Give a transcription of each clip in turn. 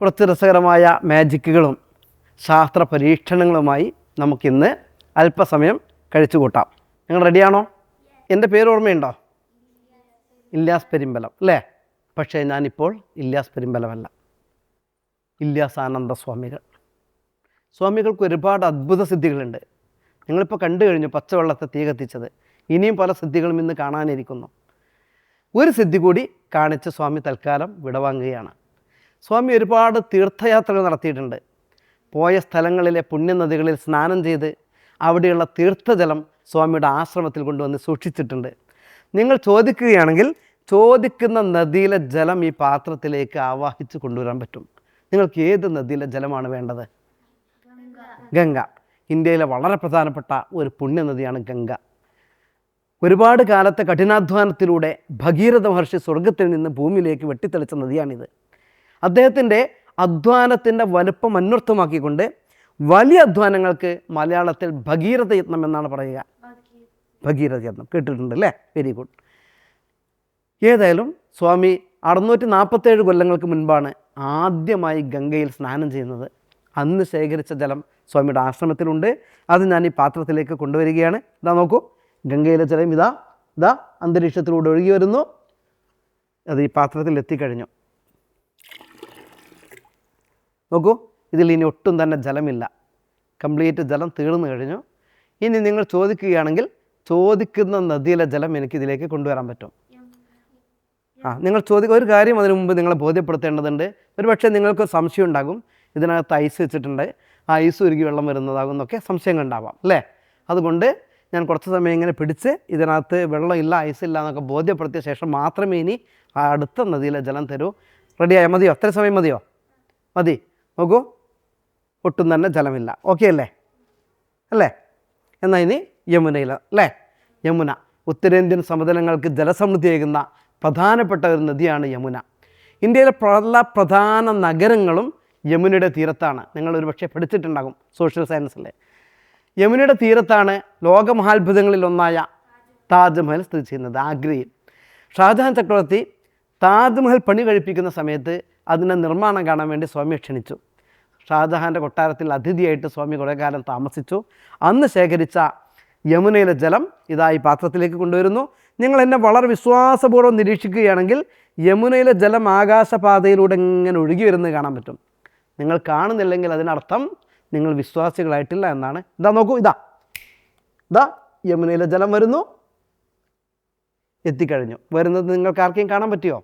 കുറച്ച് രസകരമായ മാജിക്കുകളും ശാസ്ത്ര പരീക്ഷണങ്ങളുമായി നമുക്കിന്ന് അല്പസമയം കഴിച്ചു കൂട്ടാം നിങ്ങൾ റെഡിയാണോ എന്റെ പേര് ഓർമ്മയുണ്ടോ? ഇല്ലാസ് പെരിമ്പലം അല്ലേ? പക്ഷേ ഞാനിപ്പോൾ ഇല്ലാസ് പെരിമ്പലമല്ല. ഇല്ലാസ് ആനന്ദ സ്വാമികൾ. സ്വാമികൾക്ക് ഒരുപാട് അത്ഭുത സിദ്ധികളുണ്ട്. നിങ്ങളിപ്പോൾ കണ്ടു കഴിഞ്ഞു പച്ചവെള്ളത്തെ തീ കത്തിച്ചത്. ഇനിയും പല സിദ്ധികളും ഇന്ന് കാണാനിരിക്കുന്നു. ഒരു സിദ്ധി കൂടി കാണിച്ച് സ്വാമി തൽക്കാലം വിടവാങ്ങുകയാണ്. സ്വാമി ഒരുപാട് തീർത്ഥയാത്രകൾ നടത്തിയിട്ടുണ്ട്. പോയ സ്ഥലങ്ങളിലെ പുണ്യനദികളിൽ സ്നാനം ചെയ്ത് അവിടെയുള്ള തീർത്ഥജലം സ്വാമിയുടെ ആശ്രമത്തിൽ കൊണ്ടുവന്ന് സൂക്ഷിച്ചിട്ടുണ്ട്. നിങ്ങൾ ചോദിക്കുകയാണെങ്കിൽ ചോദിക്കുന്ന നദിയിലെ ജലം ഈ പാത്രത്തിലേക്ക് ആവാഹിച്ച് കൊണ്ടുവരാൻ പറ്റും. നിങ്ങൾക്ക് ഏത് നദിയിലെ ജലമാണ് വേണ്ടത്? ഗംഗ. ഇന്ത്യയിലെ വളരെ പ്രധാനപ്പെട്ട ഒരു പുണ്യനദിയാണ് ഗംഗ. ഒരുപാട് കാലത്തെ കഠിനാധ്വാനത്തിലൂടെ ഭഗീരഥ മഹർഷി സ്വർഗത്തിൽ നിന്ന് ഭൂമിയിലേക്ക് വെട്ടിത്തെളിച്ച നദിയാണിത്. അദ്ദേഹത്തിന്റെ അധ്വാനത്തിന്റെ വലുപ്പം അന്വർത്ഥമാക്കിക്കൊണ്ട് വലിയ അധ്വാനങ്ങൾക്ക് മലയാളത്തിൽ ഭഗീരഥ യത്നം എന്നാണ് പറയുക. ഭഗീരഥ യത്നം. കേട്ടിട്ടുണ്ട് അല്ലേ? വെരി ഗുഡ് ഏതായാലും സ്വാമി അറുന്നൂറ്റി നാൽപ്പത്തേഴ് കൊല്ലങ്ങൾക്ക് മുൻപാണ് ആദ്യമായി ഗംഗയിൽ സ്നാനം ചെയ്യുന്നത്. അന്ന് ശേഖരിച്ച ജലം സ്വാമിയുടെ ആശ്രമത്തിലുണ്ട്. അത് ഞാൻ ഈ പാത്രത്തിലേക്ക് കൊണ്ടുവരികയാണ്. ഇതാ നോക്കൂ. ഗംഗയിലെ ജലം ഇതാ ഇതാ അന്തരീക്ഷത്തിലൂടെ ഒഴുകി വരുന്നു. അത് ഈ പാത്രത്തിൽ എത്തിക്കഴിഞ്ഞു. നോക്കൂ ഇതിൽ ഇനി ഒട്ടും തന്നെ ജലമില്ല. കംപ്ലീറ്റ് ജലം തീർന്നു കഴിഞ്ഞു. ഇനി നിങ്ങൾ ചോദിക്കുകയാണെങ്കിൽ ചോദിക്കുന്ന നദിയിലെ ജലം എനിക്ക് ഇതിലേക്ക് കൊണ്ടുവരാൻ പറ്റും. ആ നിങ്ങൾ ചോദിക്കുക ഒരു കാര്യം അതിനു മുമ്പ് നിങ്ങളെ ബോധ്യപ്പെടുത്തേണ്ടതുണ്ട്. ഒരു പക്ഷേ നിങ്ങൾക്ക് സംശയം ഉണ്ടാകും. ഇതിനകത്ത് ഐസ് വെച്ചിട്ടുണ്ട്. ആ ഐസ് ഉരുകി വെള്ളം വരുന്നതാകും എന്നൊക്കെ സംശയങ്ങൾ ഉണ്ടാവാം അല്ലേ? അതുകൊണ്ട് ഞാൻ കുറച്ച് സമയം ഇങ്ങനെ പിടിച്ച് ഇതിനകത്ത് വെള്ളമില്ല ഐസ് ഇല്ല എന്നൊക്കെ ബോധ്യപ്പെടുത്തിയ ശേഷം മാത്രമേ ഇനി അടുത്ത നദിയിലെ ജലം തരൂ. റെഡിയായ മതിയോ? അത്ര സമയം മതിയോ? മതി. നോക്കൂ. ഒട്ടും തന്നെ ജലമില്ല. ഓക്കെ അല്ലേ? അല്ലേ? എന്നാൽ ഇനി യമുനയിൽ അല്ലേ? യമുന. ഉത്തരേന്ത്യൻ സമതലങ്ങൾക്ക് ജലസമൃദ്ധിയേകുന്ന പ്രധാനപ്പെട്ട ഒരു നദിയാണ് യമുന. ഇന്ത്യയിലെ പല പ്രധാന നഗരങ്ങളും യമുനയുടെ തീരത്താണ്. നിങ്ങൾ ഒരു പക്ഷേ പഠിച്ചിട്ടുണ്ടാകും സോഷ്യൽ സയൻസിലെ യമുനയുടെ തീരത്താണ് ലോകമഹാത്ഭുതങ്ങളിലൊന്നായ താജ്മഹൽ സ്ഥിതി ചെയ്യുന്നത് ആഗ്രയിൽ. ഷാജഹാൻ ചക്രവർത്തി താജ്മഹൽ പണി കഴിപ്പിക്കുന്ന സമയത്ത് അതിന്റെ നിർമ്മാണം കാണാൻ വേണ്ടി സ്വാമിയെ ക്ഷണിച്ചു. ഷാജഹാന്റെ കൊട്ടാരത്തിൽ അതിഥിയായിട്ട് സ്വാമി കുറേ കാലം താമസിച്ചു. അന്ന് ശേഖരിച്ച യമുനയിലെ ജലം ഇതാ ഈ പാത്രത്തിലേക്ക് കൊണ്ടുവരുന്നു. നിങ്ങൾ എന്നെ വളരെ വിശ്വാസപൂർവം നിരീക്ഷിക്കുകയാണെങ്കിൽ യമുനയിലെ ജലം ആകാശപാതയിലൂടെ ഇങ്ങനെ ഒഴുകി വരുന്നത് കാണാൻ പറ്റും. നിങ്ങൾ കാണുന്നില്ലെങ്കിൽ അതിനർത്ഥം നിങ്ങൾ വിശ്വാസികളായിട്ടില്ല എന്നാണ്. ഇതാ നോക്കൂ ഇതാ. ഇതാ യമുനയിലെ ജലം വരുന്നു. എത്തിക്കഴിഞ്ഞു. വരുന്നത് നിങ്ങൾക്ക് ആർക്കെയും കാണാൻ പറ്റിയോ?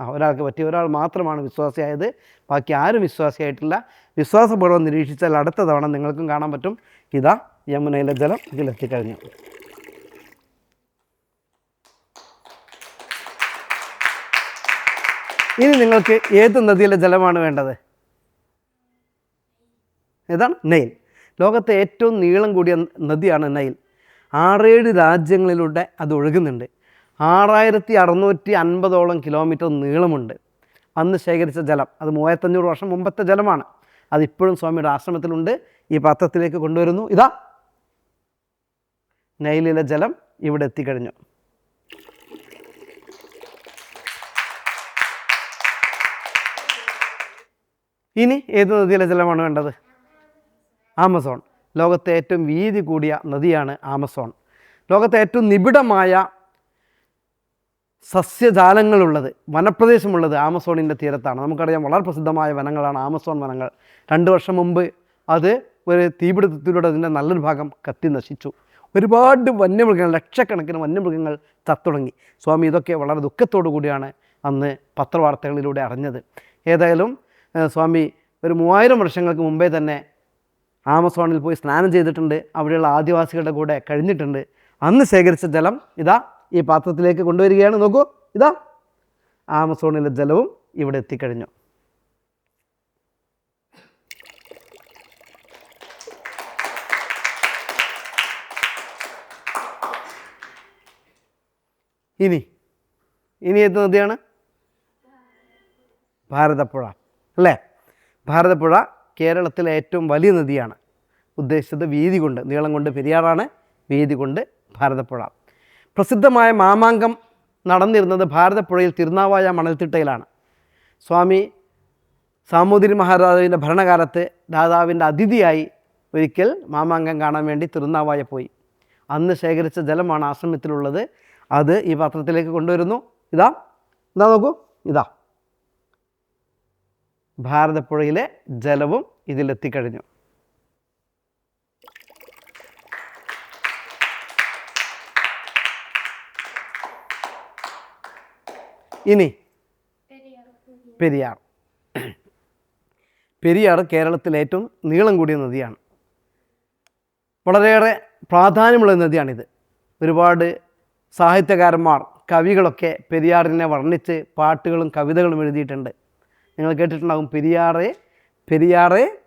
ആ ഒരാൾക്ക് പറ്റിയ ഒരാൾ മാത്രമാണ് വിശ്വാസിയായത്. ബാക്കി ആരും വിശ്വാസിയായിട്ടില്ല. വിശ്വാസപൂർവം നിരീക്ഷിച്ചാൽ അടുത്ത തവണ നിങ്ങൾക്കും കാണാൻ പറ്റും. ഇതാ യമുനയിലെ ജലം. ഇതിലെത്തിക്കഴിഞ്ഞു ഇനി നിങ്ങൾക്ക് ഏത് നദിയിലെ ജലമാണ് വേണ്ടത്? ഏതാണ്? നെയിൽ. ലോകത്തെ ഏറ്റവും നീളം കൂടിയ നദിയാണ് നൈൽ ആറേഴ് രാജ്യങ്ങളിലൂടെ അത് ഒഴുകുന്നുണ്ട്. ആറായിരത്തി അറുന്നൂറ്റി അൻപതോളം കിലോമീറ്റർ നീളമുണ്ട്. അന്ന് ശേഖരിച്ച ജലം. അത് മൂവായിരത്തഞ്ഞൂറ് വർഷം മുമ്പത്തെ ജലമാണ്. അതിപ്പോഴും സ്വാമിയുടെ ആശ്രമത്തിലുണ്ട്. ഈ പത്രത്തിലേക്ക് കൊണ്ടുവരുന്നു. ഇതാ. നൈലിലെ ജലം ഇവിടെ എത്തിക്കഴിഞ്ഞു. ഇനി ഏത് നദിയിലെ ജലമാണ് വേണ്ടത്? ആമസോൺ. ലോകത്തെ ഏറ്റവും വീതി കൂടിയ നദിയാണ് ആമസോൺ. ലോകത്തെ ഏറ്റവും നിബിഡമായ സസ്യജാലങ്ങളുള്ളത് വനപ്രദേശമുള്ളത് ആമസോണിന്റെ തീരത്താണ്. നമുക്കറിയാം വളരെ പ്രസിദ്ധമായ വനങ്ങളാണ് ആമസോൺ വനങ്ങൾ. രണ്ട് വർഷം മുമ്പ് അത് ഒരു തീപിടുത്തത്തിലൂടെ അതിന്റെ നല്ലൊരു ഭാഗം കത്തി നശിച്ചു. ഒരുപാട് വന്യമൃഗങ്ങൾ ലക്ഷക്കണക്കിന് വന്യമൃഗങ്ങൾ ചത്തുടങ്ങി. സ്വാമി ഇതൊക്കെ വളരെ ദുഃഖത്തോടു കൂടിയാണ് അന്ന് പത്രവാർത്തകളിലൂടെ അറിഞ്ഞത്. ഏതായാലും സ്വാമി ഒരു മൂവായിരം വർഷങ്ങൾക്ക് മുമ്പേ തന്നെ ആമസോണിൽ പോയി സ്നാനം ചെയ്തിട്ടുണ്ട്. അവിടെയുള്ള ആദിവാസികളുടെ കൂടെ കഴിഞ്ഞിട്ടുണ്ട്. അന്ന് ശേഖരിച്ച ജലം ഇതാ ഈ പാത്രത്തിലേക്ക് കൊണ്ടുവരികയാണ്. നോക്കൂ ഇതാ ആമസോണിലെ ജലവും ഇവിടെ എത്തിക്കഴിഞ്ഞു. ഇനി ഇനി ഏത് നദിയാണ്? ഭാരതപ്പുഴ അല്ലേ? ഭാരതപ്പുഴ കേരളത്തിലെ ഏറ്റവും വലിയ നദിയാണ്. ഉദ്ദേശിച്ചത് വീതി കൊണ്ട് നീളം കൊണ്ട് പെരിയാറാണ്. വീതി കൊണ്ട് ഭാരതപ്പുഴ. പ്രസിദ്ധമായ മാമാങ്കം നടന്നിരുന്നത് ഭാരതപ്പുഴയിൽ തിരുനാവായ മണൽത്തിട്ടയിലാണ്. സ്വാമി സാമൂതിരി മഹാരാജാവിന്റെ ഭരണകാലത്ത് രാജാവിന്റെ അതിഥിയായി ഒരിക്കൽ മാമാങ്കം കാണാൻ വേണ്ടി തിരുനാവായ പോയി. അന്ന് ശേഖരിച്ച ജലമാണ് ആശ്രമത്തിലുള്ളത്. അത് ഈ പാത്രത്തിലേക്ക് കൊണ്ടുവരുന്നു. ഇതാ ഇതാ നോക്കൂ ഇതാ. ഭാരതപ്പുഴയിലെ ജലവും ഇതിലെത്തിക്കഴിഞ്ഞു. ഇനി? പെരിയാർ. പെരിയാർ. കേരളത്തിലെ ഏറ്റവും നീളം കൂടിയ നദിയാണ്. വളരെയേറെ പ്രാധാന്യമുള്ള നദിയാണിത്. ഒരുപാട് സാഹിത്യകാരന്മാർ കവികളൊക്കെ പെരിയാറിനെ വർണിച്ച് പാട്ടുകളും കവിതകളും എഴുതിയിട്ടുണ്ട്. നിങ്ങൾ കേട്ടിട്ടുണ്ടാകും പെരിയാറെ പെരിയാറെ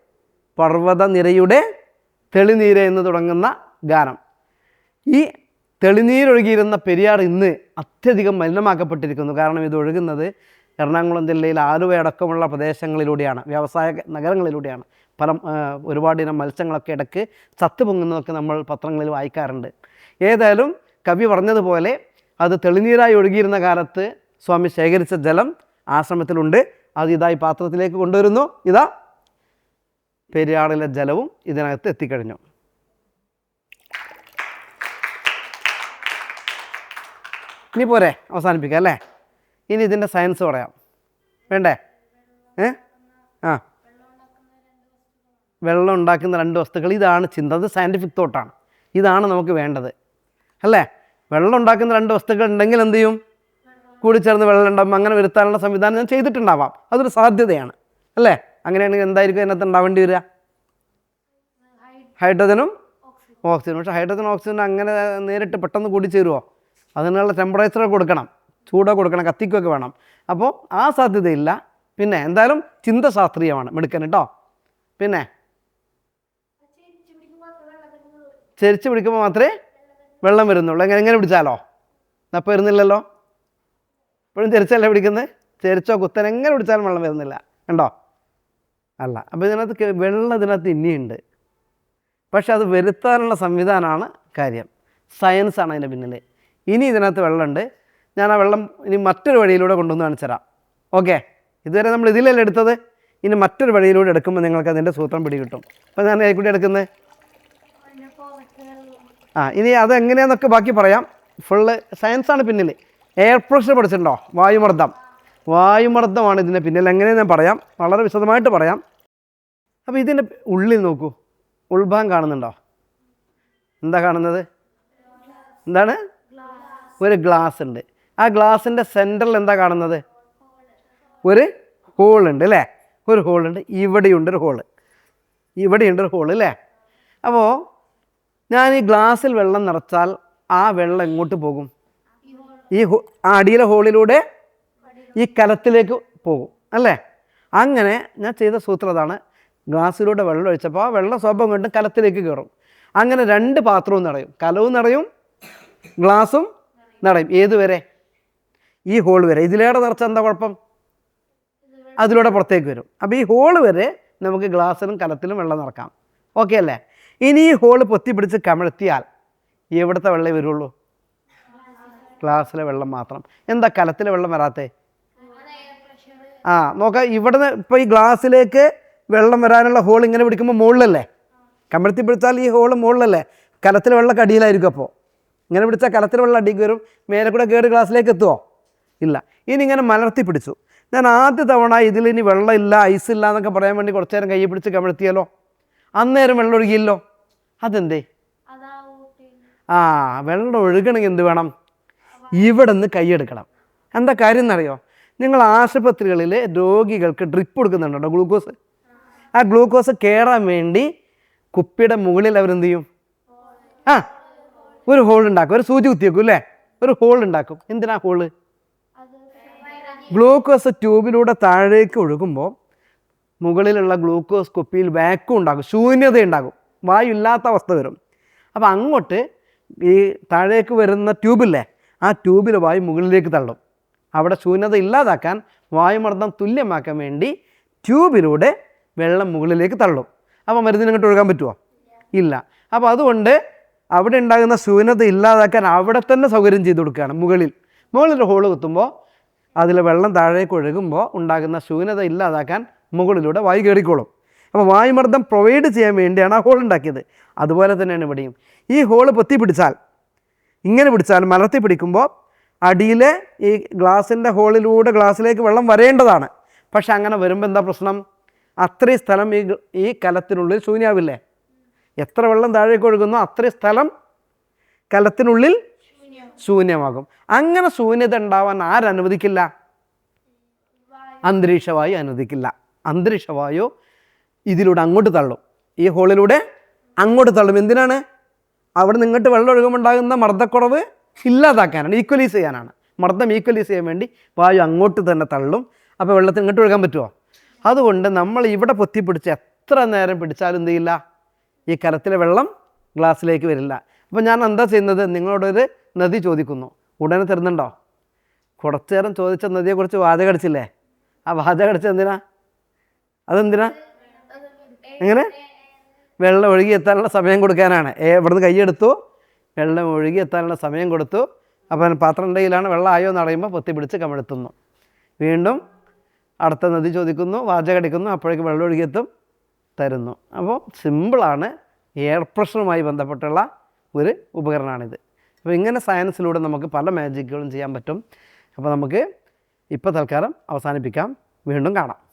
പർവത നിരയുടെ തെളിനീര എന്ന് തുടങ്ങുന്ന ഗാനം. ഈ തെളിനീരൊഴുകിയിരുന്ന പെരിയാർ ഇന്ന് അത്യധികം മലിനമാക്കപ്പെട്ടിരിക്കുന്നു. കാരണം ഇത് ഒഴുകുന്നത് എറണാകുളം ജില്ലയിൽ ആലുവ അടക്കമുള്ള പ്രദേശങ്ങളിലൂടെയാണ് വ്യവസായ നഗരങ്ങളിലൂടെയാണ്. പല ഒരുപാടിനം മത്സ്യങ്ങളൊക്കെ ഇടയ്ക്ക് ചത്തുപൊങ്ങുന്നതൊക്കെ നമ്മൾ പത്രങ്ങളിൽ വായിക്കാറുണ്ട്. ഏതായാലും കവി പറഞ്ഞതുപോലെ അത് തെളിനീരായി ഒഴുകിയിരുന്ന കാലത്ത് സ്വാമി ശേഖരിച്ച ജലം ആശ്രമത്തിലുണ്ട്. അത് ഇതാ ഈ പാത്രത്തിലേക്ക് കൊണ്ടുവരുന്നു. ഇതാ പെരിയാറിലെ ജലവും ഇതിനകത്ത് എത്തിക്കഴിഞ്ഞു. ഇനി പോരെ അവസാനിപ്പിക്കാം അല്ലേ? ഇനി ഇതിന്റെ സയൻസ് പറയാം. വേണ്ടേ? ഏ? ആ. വെള്ളം ഉണ്ടാക്കുന്ന രണ്ട് വസ്തുക്കൾ ഇതാണ് ചിന്ത അത് സയന്റിഫിക് തോട്ടാണ് ഇതാണ് നമുക്ക് വേണ്ടത്. അല്ലേ? വെള്ളം ഉണ്ടാക്കുന്ന രണ്ട് വസ്തുക്കൾ ഉണ്ടെങ്കിൽ എന്ത് ചെയ്യും? കൂടി ചേർന്ന് വെള്ളം ഉണ്ടാകും അങ്ങനെ വരുത്താനുള്ള സംവിധാനം ഞാൻ ചെയ്തിട്ടുണ്ടാവാം. അതൊരു സാധ്യതയാണ്. അല്ലേ? അങ്ങനെയാണെങ്കിൽ എന്തായിരിക്കും അതിനകത്ത് ഉണ്ടാവേണ്ടി വരിക? ഹൈഡ്രജനും ഓക്സിജനും. പക്ഷേ ഹൈഡ്രജൻ ഓക്സിജൻ അങ്ങനെ നേരിട്ട് പെട്ടെന്ന് കൂടിച്ചേരുമോ അതിനുള്ള ടെമ്പറേച്ചർ കൊടുക്കണം ചൂടോ കൊടുക്കണം കത്തിക്കുകയൊക്കെ വേണം. അപ്പോൾ ആ സാധ്യതയില്ല. പിന്നെ എന്തായാലും ചിന്ത ശാസ്ത്രീയമാണ് മിടുക്കൻ കേട്ടോ. പിന്നെ? ചെരിച്ച് പിടിക്കുമ്പോൾ മാത്രമേ വെള്ളം വരുന്നുള്ളൂ. എങ്ങനെ എങ്ങനെ പിടിച്ചാലോ? അപ്പോൾ വരുന്നില്ലല്ലോ? ഇപ്പോഴും ചെരിച്ചല്ലേ പിടിക്കുന്നത് ചെരിച്ചോ കുത്തൻ എങ്ങനെ പിടിച്ചാലും വെള്ളം വരുന്നില്ല. കണ്ടോ? അല്ല. അപ്പോൾ ഇതിനകത്ത് വെള്ളം ഇതിനകത്ത് ഇനിയുണ്ട്. പക്ഷെ അത് വരുത്താനുള്ള സംവിധാനമാണ് കാര്യം. സയൻസാണ് അതിന്റെ പിന്നിൽ ഇനി ഇതിനകത്ത് വെള്ളമുണ്ട്. ഞാൻ ആ വെള്ളം ഇനി മറ്റൊരു വഴിയിലൂടെ കൊണ്ടുവന്ന് കാണിച്ചു തരാം ഓക്കെ? ഇതുവരെ നമ്മൾ ഇതിലല്ലേ എടുത്തത്? ഇനി മറ്റൊരു വഴിയിലൂടെ എടുക്കുമ്പോൾ നിങ്ങൾക്ക് അതിന്റെ സൂത്രം പിടികിട്ടും. അപ്പോൾ ഞാൻ കൂടി എടുക്കുന്നത്? ആ ഇനി അതെങ്ങനെയാണെന്നൊക്കെ ബാക്കി പറയാം. ഫുള്ള് സയൻസാണ് പിന്നിൽ എയർ പ്രഷർ പഠിച്ചിട്ടുണ്ടോ? വായുമർദ്ദം. വായുമർദ്ദമാണ് ഇതിന്റെ പിന്നിൽ. എങ്ങനെയാണ് ഞാൻ പറയാം. വളരെ വിശദമായിട്ട് പറയാം. അപ്പോൾ ഇതിന്റെ ഉള്ളിൽ നോക്കൂ. ഉൾഭാഗം കാണുന്നുണ്ടോ? എന്താ കാണുന്നത്? എന്താണ്? ഒരു ഗ്ലാസ് ഉണ്ട്. ആ ഗ്ലാസിന്റെ സെന്ററിൽ എന്താ കാണുന്നത്? ഒരു ഹോൾ ഉണ്ട് അല്ലേ? ഒരു ഹോൾ ഉണ്ട്. ഇവിടെയുണ്ട് ഒരു ഹോൾ ഇവിടെയുണ്ട് ഒരു ഹോൾ അല്ലേ? അപ്പോൾ ഞാൻ ഈ ഗ്ലാസ്സിൽ വെള്ളം നിറച്ചാൽ ആ വെള്ളം എങ്ങോട്ട് പോകും? ഈ അടിയിലെ ഹോളിലൂടെ ഈ കലത്തിലേക്ക് പോകും അല്ലേ? അങ്ങനെ ഞാൻ ചെയ്ത സൂത്രം അതാണ്. ഗ്ലാസ്സിലൂടെ വെള്ളം ഒഴിച്ചപ്പോൾ ആ വെള്ളം സ്വഭാവം കൊണ്ടും കലത്തിലേക്ക് കയറും അങ്ങനെ രണ്ട് പാത്രവും നിറയും. കലവും നിറയും ഗ്ലാസും നിറയും ഏതുവരെ ഈ ഹോൾ വരെ. ഇതിലേറെ നിറച്ച എന്താ കുഴപ്പം? അതിലൂടെ പുറത്തേക്ക് വരും. അപ്പോൾ ഈ ഹോൾ വരെ നമുക്ക് ഗ്ലാസ്സിലും കലത്തിലും വെള്ളം നിറക്കാം. ഓക്കെ അല്ലേ? ഇനി ഈ ഹോൾ പൊത്തിപ്പിടിച്ച് കമഴ്ത്തിയാൽ എവിടുത്തെ വെള്ളമേ വരുള്ളൂ? ഗ്ലാസ്സിലെ വെള്ളം മാത്രം. എന്താ കലത്തിലെ വെള്ളം വരാത്തേ? ആ നോക്കാം ഇവിടുന്ന് ഇപ്പോൾ ഈ ഗ്ലാസ്സിലേക്ക് വെള്ളം വരാനുള്ള ഹോൾ ഇങ്ങനെ പിടിക്കുമ്പോൾ മുകളിലല്ലേ? കമഴ്ത്തി പിടിച്ചാൽ ഈ ഹോൾ മുകളിലല്ലേ? കലത്തിലെ വെള്ളം കടിയിലായിരിക്കും അപ്പോൾ ഇങ്ങനെ പിടിച്ചാൽ കലത്തിൽ വെള്ളം അടിക്ക് വരും മേലെ കൂടെ കേട് ഗ്ലാസ്സിലേക്ക് എത്തുമോ ഇല്ല. ഇനി ഇങ്ങനെ മലർത്തി പിടിച്ചു. ഞാൻ ആദ്യ തവണ ഇതിൽ ഇനി വെള്ളമില്ല ഐസ് ഇല്ല എന്നൊക്കെ പറയാൻ വേണ്ടി കുറച്ചു നേരം കൈ പിടിച്ച് കമഴ്ത്തിയാലോ അന്നേരം വെള്ളം ഒഴുകിയല്ലോ. അതെന്തേ? ആ വെള്ളം ഒഴുകണമെങ്കിൽ എന്ത് വേണം? ഇവിടെ നിന്ന് കൈയെടുക്കണം എന്താ കാര്യം എന്നറിയോ? നിങ്ങൾ ആശുപത്രികളിൽ രോഗികൾക്ക് ഡ്രിപ്പ് കൊടുക്കുന്നുണ്ടോ ഗ്ലൂക്കോസ്? ആ ഗ്ലൂക്കോസ് കയറാൻ വേണ്ടി കുപ്പിയുടെ മുകളിൽ അവരെന്ത് ചെയ്യും? ആ ഒരു ഹോൾ ഉണ്ടാക്കും. ഒരു സൂചി കുത്തിയേക്കും അല്ലേ? ഒരു ഹോൾ ഉണ്ടാക്കും. എന്തിനാ ഹോൾ ഗ്ലൂക്കോസ് ട്യൂബിലൂടെ താഴേക്ക് ഒഴുകുമ്പോൾ മുകളിലുള്ള ഗ്ലൂക്കോസ് കുപ്പിയിൽ വാക്കും ഉണ്ടാകും. ശൂന്യത ഉണ്ടാകും വായു ഇല്ലാത്ത അവസ്ഥ വരും. അപ്പോൾ അങ്ങോട്ട് ഈ താഴേക്ക് വരുന്ന ട്യൂബില്ലേ ആ ട്യൂബിൽ വായു മുകളിലേക്ക് തള്ളും. അവിടെ ശൂന്യത ഇല്ലാതാക്കാൻ വായുമർദ്ദം തുല്യമാക്കാൻ വേണ്ടി ട്യൂബിലൂടെ വെള്ളം മുകളിലേക്ക് തള്ളും. അപ്പോൾ മരുന്നിനങ്ങോട്ട് ഒഴുകാൻ പറ്റുമോ ഇല്ല. അപ്പോൾ അതുകൊണ്ട് അവിടെ ഉണ്ടാകുന്ന ശൂന്യത ഇല്ലാതാക്കാൻ അവിടെ തന്നെ സൗകര്യം ചെയ്ത് കൊടുക്കുകയാണ്. മുകളിൽ മുകളിൽ ഹോൾ കുത്തുമ്പോൾ അതിൽ വെള്ളം താഴേക്ക് ഒഴുകുമ്പോൾ ഉണ്ടാകുന്ന ശൂന്യത ഇല്ലാതാക്കാൻ മുകളിലൂടെ വായു കയറിക്കോളും. അപ്പോൾ വായുമർദ്ദം പ്രൊവൈഡ് ചെയ്യാൻ വേണ്ടിയാണ് ആ ഹോൾ ഉണ്ടാക്കിയത്. അതുപോലെ തന്നെയാണ് ഇവിടെയും. ഈ ഹോൾ പൊത്തി പിടിച്ചാൽ ഇങ്ങനെ പിടിച്ചാൽ മലർത്തി പിടിക്കുമ്പോൾ അടിയിലെ ഈ ഗ്ലാസിന്റെ ഹോളിലൂടെ ഗ്ലാസ്സിലേക്ക് വെള്ളം വരേണ്ടതാണ്. പക്ഷെ അങ്ങനെ വരുമ്പോൾ എന്താ പ്രശ്നം? അത്രയും സ്ഥലം ഈ ഈ കലത്തിനുള്ളിൽ ശൂന്യാവില്ലേ? എത്ര വെള്ളം താഴേക്ക് ഒഴുകുന്നോ അത്രയും സ്ഥലം കലത്തിനുള്ളിൽ ശൂന്യമാകും. അങ്ങനെ ശൂന്യത ഉണ്ടാവാൻ ആരനുവദിക്കില്ല അന്തരീക്ഷവായു അനുവദിക്കില്ല. അന്തരീക്ഷവായു ഇതിലൂടെ അങ്ങോട്ട് തള്ളും. ഈ ഹോളിലൂടെ അങ്ങോട്ട് തള്ളും. എന്തിനാണ്? അവിടെ നിങ്ങോട്ട് വെള്ളം ഒഴുകുമ്പോണ്ടാകുന്ന മർദ്ദക്കുറവ് ഇല്ലാതാക്കാനാണ് ഈക്വലൈസ് ചെയ്യാനാണ്. മർദ്ദം ഈക്വലൈസ് ചെയ്യാൻ വേണ്ടി വായു അങ്ങോട്ട് തന്നെ തള്ളും. അപ്പോൾ വെള്ളത്തിൽ ഇങ്ങോട്ട് ഒഴുകാൻ പറ്റുമോ അതുകൊണ്ട് നമ്മൾ ഇവിടെ പൊത്തിപ്പിടിച്ച് എത്ര നേരം പിടിച്ചാലും എന്ത് ചെയ്യില്ല? ഈ കരത്തിലെ വെള്ളം ഗ്ലാസ്സിലേക്ക് വരില്ല. അപ്പോൾ ഞാൻ എന്താ ചെയ്യുന്നത്? നിങ്ങളോടൊരു നദി ചോദിക്കുന്നു. ഉടനെ തരുന്നുണ്ടോ? കുറച്ചു നേരം ചോദിച്ച നദിയെക്കുറിച്ച് വാചകടിച്ചില്ലേ ആ വാചകം കടിച്ച എന്തിനാ? അതെന്തിനാ? എങ്ങനെ? വെള്ളം ഒഴുകി എത്താനുള്ള സമയം കൊടുക്കാനാണ്. ഇവിടുന്ന് കൈയെടുത്തു വെള്ളം ഒഴുകി എത്താനുള്ള സമയം കൊടുത്തു. അപ്പം പാത്രണ്ടയിലാണ് വെള്ളം ആയോ എന്ന് അറിയുമ്പോൾ പൊത്തി പിടിച്ച് കമഴ്ത്തുന്നു. വീണ്ടും അടുത്ത നദി ചോദിക്കുന്നു വാചകടിക്കുന്നു അപ്പോഴേക്ക് വെള്ളം ഒഴുകിയെത്തും. തരുന്നു. അപ്പോൾ സിമ്പിളാണ് എയർ പ്രഷറുമായി ബന്ധപ്പെട്ടുള്ള ഒരു ഉപകരണമാണിത്. അപ്പോൾ ഇങ്ങനെ സയൻസിലൂടെ നമുക്ക് പല മാജിക്കുകളും ചെയ്യാൻ പറ്റും. അപ്പോൾ നമുക്ക് ഇപ്പോൾ തൽക്കാലം അവസാനിപ്പിക്കാം. വീണ്ടും കാണാം.